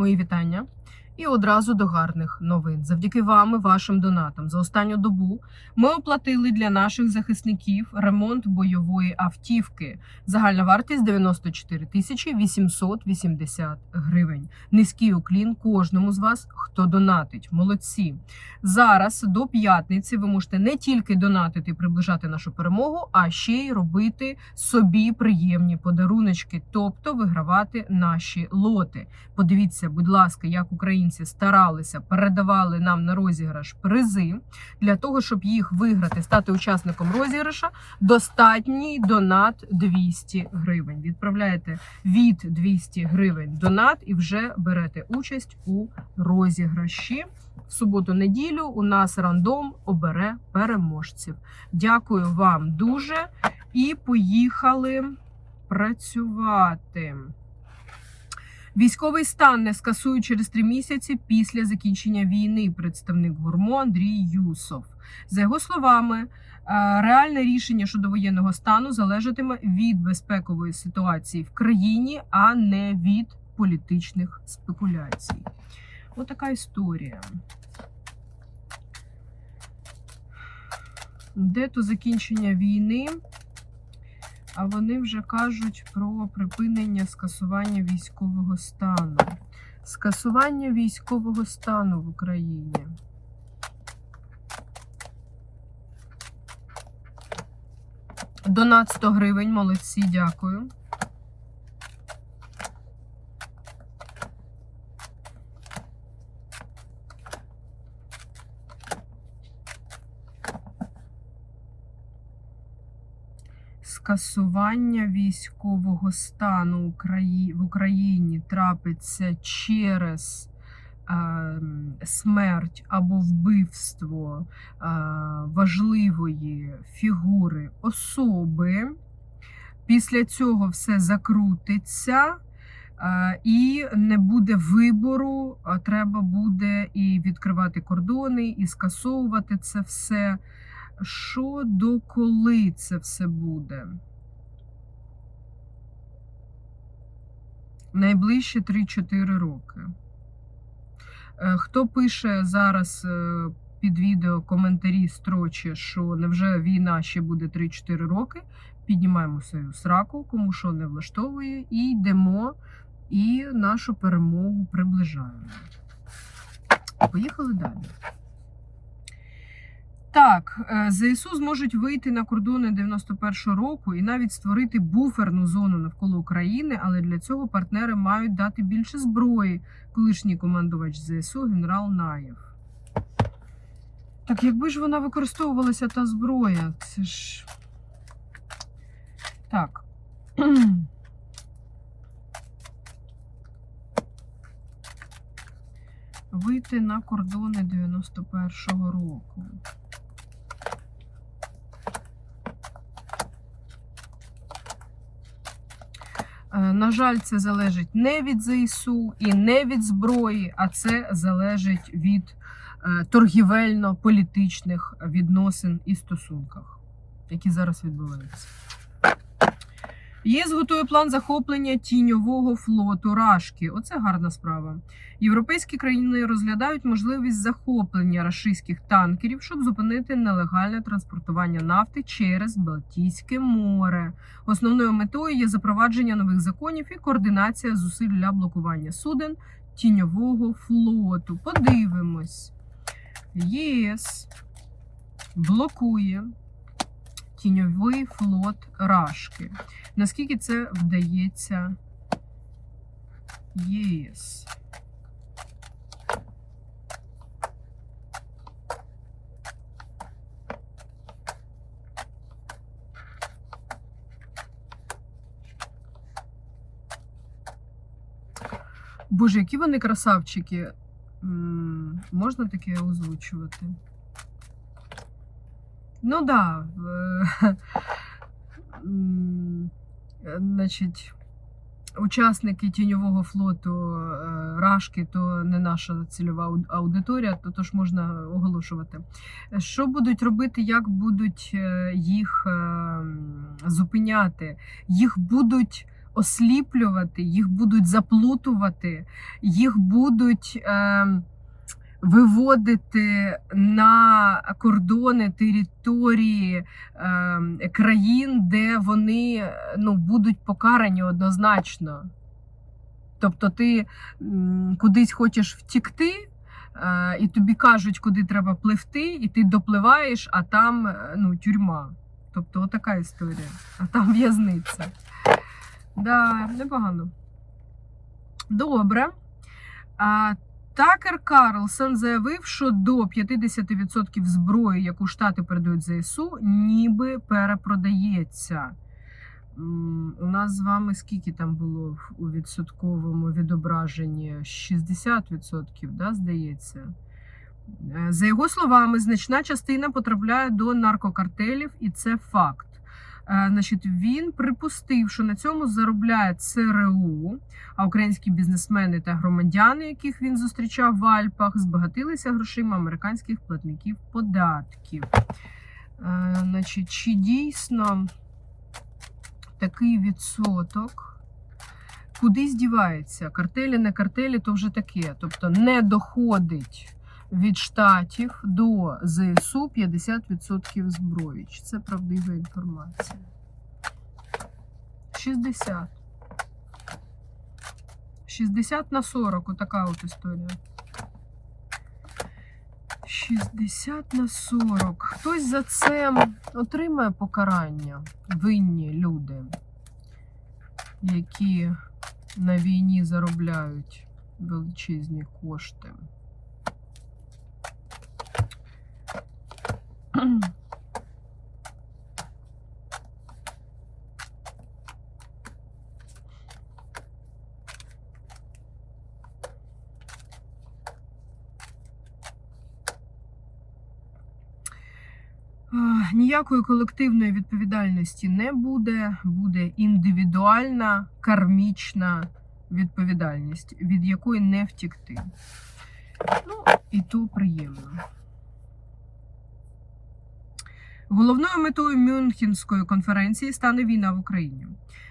Мої вітання. І одразу до гарних новин. Завдяки вам і вашим донатам за останню добу ми оплатили для наших захисників ремонт бойової автівки. Загальна вартість 94 тисячі 880 гривень. Низький уклін кожному з вас, хто донатить. Молодці. Зараз до п'ятниці ви можете не тільки донатити і приближати нашу перемогу, а ще й робити собі приємні подаруночки, тобто вигравати наші лоти. Подивіться, будь ласка, як українці старалися, передавали нам на розіграш призи для того, щоб їх виграти, стати учасником розіграша. Достатній донат 200 гривень. Відправляєте від 200 гривень донат і вже берете участь у розіграші. В суботу-неділю у нас рандом обере переможців. Дякую вам дуже і поїхали працювати. Військовий стан не скасують через три місяці після закінчення війни. Представник гурмо Андрій Юсов. За його словами, е, реальне рішення щодо воєнного стану залежатиме від безпекової ситуації в країні, а не від політичних спекуляцій. Отака історія. Де то закінчення війни? А вони вже кажуть про припинення скасування військового стану. Скасування військового стану в Україні. Донат 100 гривень, молодці, дякую. Скасування військового стану в Україні трапиться через е, смерть або вбивство е, важливої фігури особи. Після цього все закрутиться. е, І не буде вибору, треба буде і відкривати кордони, і скасовувати це все. Що до коли це все буде? Найближче 3-4 роки. Е, Хто пише зараз е, під відео коментарі строчі, що невже війна ще буде 3-4 роки, піднімаємо свою сраку, кому що не влаштовує, і йдемо, і нашу перемогу приближаємо. Поїхали далі. Так, е, ЗСУ зможуть вийти на кордони 91-го року і навіть створити буферну зону навколо України, але для цього партнери мають дати більше зброї. Колишній командувач ЗСУ генерал Наєв. Так якби ж вона використовувалася та зброя, це ж. Так. Вийти на кордони 91-го року. Е, На жаль, це залежить не від ЗСУ і не від зброї, а це залежить від е, торгівельно-політичних відносин і стосунках, які зараз відбуваються. ЄС готує план захоплення тіньового флоту Рашки. Оце гарна справа. Європейські країни розглядають можливість захоплення рашистських танкерів, щоб зупинити нелегальне транспортування нафти через Балтійське море. Основною метою є запровадження нових законів і координація зусиль для блокування суден тіньового флоту. Подивимось. ЄС блокує тіньовий флот Рашки. Наскільки це вдається ЄС? Боже, які вони красавчики. Можна таке озвучувати? Ну да. Значить, учасники тіньового флоту е, Рашки то не наша цільова аудиторія, то тож можна оголошувати. Що будуть робити, як будуть е, їх е, зупиняти? Їх будуть осліплювати, їх будуть заплутувати, їх будуть. Е, Виводити на кордони території е, країн, де вони ну, будуть покарані однозначно. Тобто ти кудись хочеш втікти, е, і тобі кажуть, куди треба пливти, і ти допливаєш, а там е, ну, тюрма. Тобто, отака історія. А там в'язниця. Да, непогано. Добре. А, Такер Карлсон заявив, що до 50% зброї, яку Штати передають ЗСУ, ніби перепродається. У нас з вами скільки там було у відсотковому відображенні? 60%, да, здається. Е, За його словами, значна частина потрапляє до наркокартелів, і це факт. Е, Значить, він припустив, що на цьому заробляє ЦРУ, а українські бізнесмени та громадяни, яких він зустрічав в Альпах, збагатилися грошима американських платників податків. Е, Значить, чи дійсно такий відсоток кудись дівається? Картелі, не картелі, то вже таке. Тобто не доходить від штатів до ЗСУ 50% зброї. Чи це правдива інформація? 60. 60 на 40, отака от історія. 60 на 40. Хтось за це отримає покарання. Винні люди, які на війні заробляють величезні кошти. Ніякої колективної відповідальності не буде, буде індивідуальна кармічна відповідальність, від якої не втікти. Ну, і то приємно. Головною метою Мюнхенської конференції стане війна в Україні.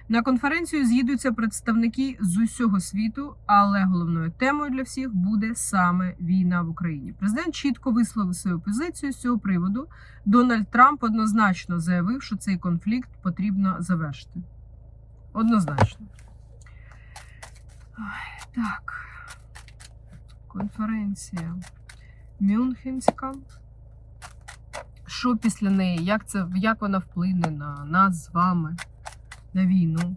На конференцію з'їдуться представники з усього світу, але головною темою для всіх буде саме війна в Україні. Президент чітко висловив свою позицію з цього приводу. Дональд Трамп однозначно заявив, що цей конфлікт потрібно завершити. Однозначно. Ой, так. Конференція Мюнхенська. Що після неї? Як, це, як вона вплине на нас з вами, на війну?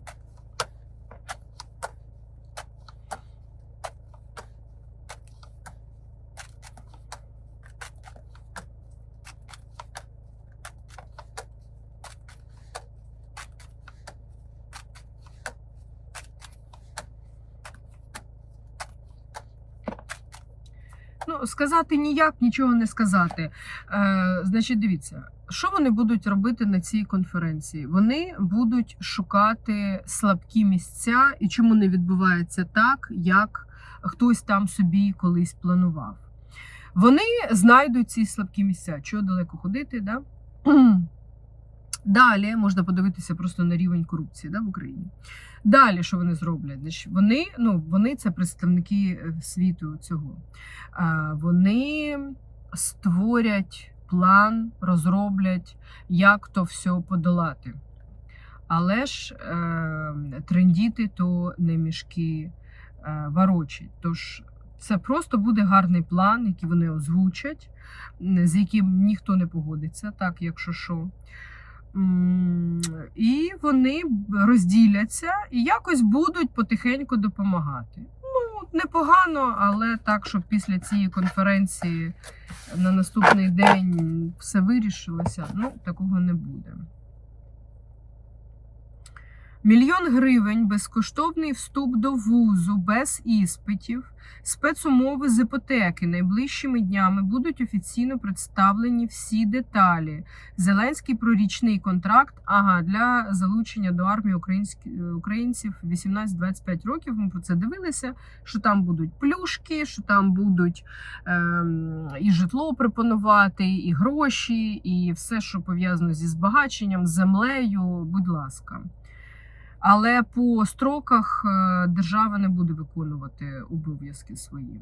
Ну, сказати ніяк, нічого не сказати. Е, значить, дивіться, що вони будуть робити на цій конференції? Вони будуть шукати слабкі місця, і чому не відбувається так, як хтось там собі колись планував. Вони знайдуть ці слабкі місця. Чого далеко ходити? Да? Далі можна подивитися просто на рівень корупції да, в Україні. Далі, що вони зроблять? Вони, ну, вони це представники е, світу цього. Вони створять план, розроблять, як то все подолати. Але ж е, трендіти то не мішки е, ворочать. Тож це просто буде гарний план, який вони озвучать, з яким ніхто не погодиться, так, якщо що. І вони розділяться і якось будуть потихеньку допомагати. Ну, непогано, але так, щоб після цієї конференції на наступний день все вирішилося, ну, такого не буде. Мільйон гривень, безкоштовний вступ до вузу без іспитів, спецумови з іпотеки найближчими днями будуть офіційно представлені всі деталі. Зеленський про річний контракт. Ага, для залучення до армії українців 18-25 років. Ми про це дивилися. Що там будуть плюшки, що там будуть ем, і житло пропонувати, і гроші, і все, що пов'язано зі збагаченням, землею. Будь ласка. Але по строках е, держава не буде виконувати обов'язки свої.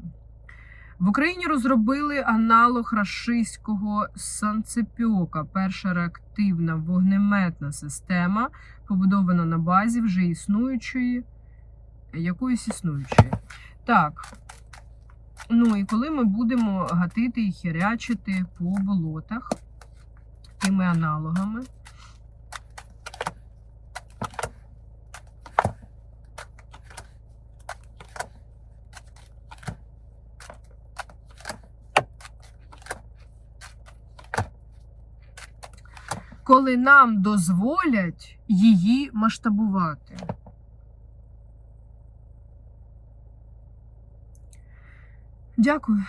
В Україні розробили аналог рашистського санцепьока. Перша реактивна вогнеметна система, побудована на базі вже існуючої, якоїсь існуючої. Так. Ну і коли ми будемо гатити і хірячити по болотах тими аналогами. Коли нам дозволять її масштабувати. Дякую.